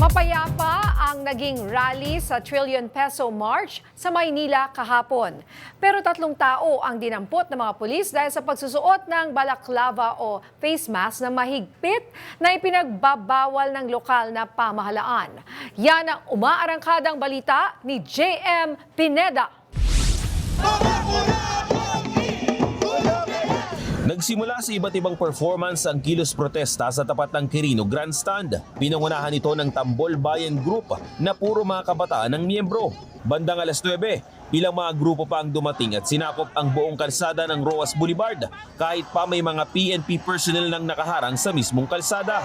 Mapayapa ang naging rally sa Trillion Peso March sa Maynila kahapon. Pero tatlong tao ang dinampot ng mga pulis dahil sa pagsusuot ng balaklava o face mask na mahigpit na ipinagbabawal ng lokal na pamahalaan. Yan ang umaarangkadang balita ni JM Pineda. Nagsimula sa iba't ibang performance ang kilos protesta sa tapat ng Quirino Grandstand. Pinangunahan ito ng Tambol Bayan Group na puro mga kabataan ng miyembro. Bandang alas 9, ilang mga grupo pa ang dumating at sinakop ang buong kalsada ng Roas Boulevard kahit pa may mga PNP personnel nang nakaharang sa mismong kalsada.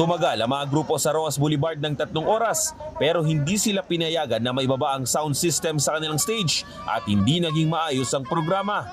Tumagal ang mga grupo sa Roas Boulevard ng tatlong oras pero hindi sila pinayagan na maibaba ang sound system sa kanilang stage at hindi naging maayos ang programa.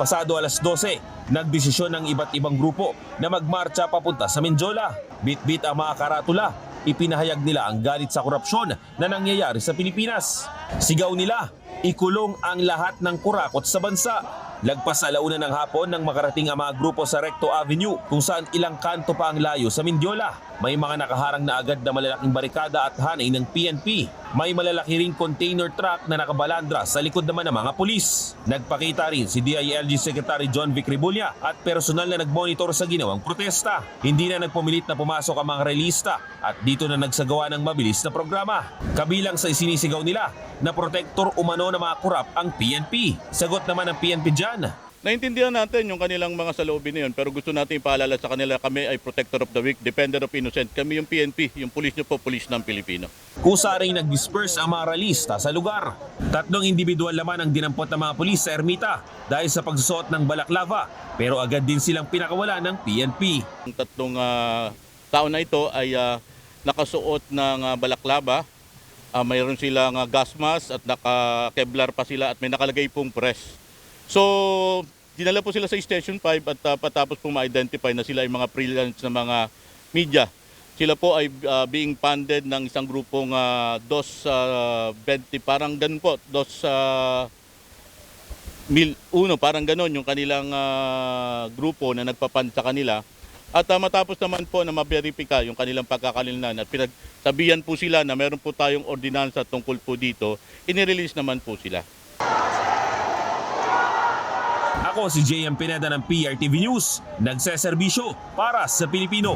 Pasado alas 12, nagdesisyon ng iba't ibang grupo na magmarcha papunta sa Menjola. Bit-bit ang mga karatula, ipinahayag nila ang galit sa korupsyon na nangyayari sa Pilipinas. Sigaw nila, ikulong ang lahat ng kurakot sa bansa. Lagpas alauna ng hapon nang makarating ang mga grupo sa Recto Avenue kung saan ilang kanto pa ang layo sa Mindiola. May mga nakaharang na agad na malalaking barikada at hanay ng PNP. May malalaki ring container truck na nakabalandra sa likod naman ng mga pulis. Nagpakita rin si DILG Secretary John Vic Ribulla at personal na nagmonitor sa ginawang protesta. Hindi na nagpumilit na pumasok ang mga relista at dito na nagsagawa ng mabilis na programa. Kabilang sa isinisigaw nila na protektor umano ng mga kurap ang PNP. Sagot naman ng PNP dyan, Naintindihan natin yung kanilang mga saloobin na yun, pero gusto natin ipaalala sa kanila, kami ay protector of the weak, defender of innocent. Kami yung PNP, yung pulis nyo po, pulis ng Pilipino. Kusa rin nag-disperse ang mga ralista sa lugar. Tatlong individual naman ang dinampot ng mga pulis sa Ermita dahil sa pagsusuot ng balaklava pero agad din silang pinakawala ng PNP. Ang tatlong ah, tao na ito ay ah, nakasuot ng ah, balaklava, Ah, mayroon silang ah, gas mask at naka-kevlar pa sila at may nakalagay pong press. So, dinala po sila sa Station 5 at ah, patapos po ma-identify na sila ay mga freelance na mga media. Sila po ay ah, being funded ng isang grupong ah, DOS ah, 20, parang ganun po, DOS ah, mil, uno, parang ganon yung kanilang ah, grupo na nagpapan sa kanila. At ah, matapos naman po na ma-verify yung kanilang pagkakalinan at pinagsabihan po sila na meron po tayong ordinansa tungkol po dito, inirelease naman po sila. Ako si JM Pineda ng PRTV News, nagseserbisyo para sa Pilipino.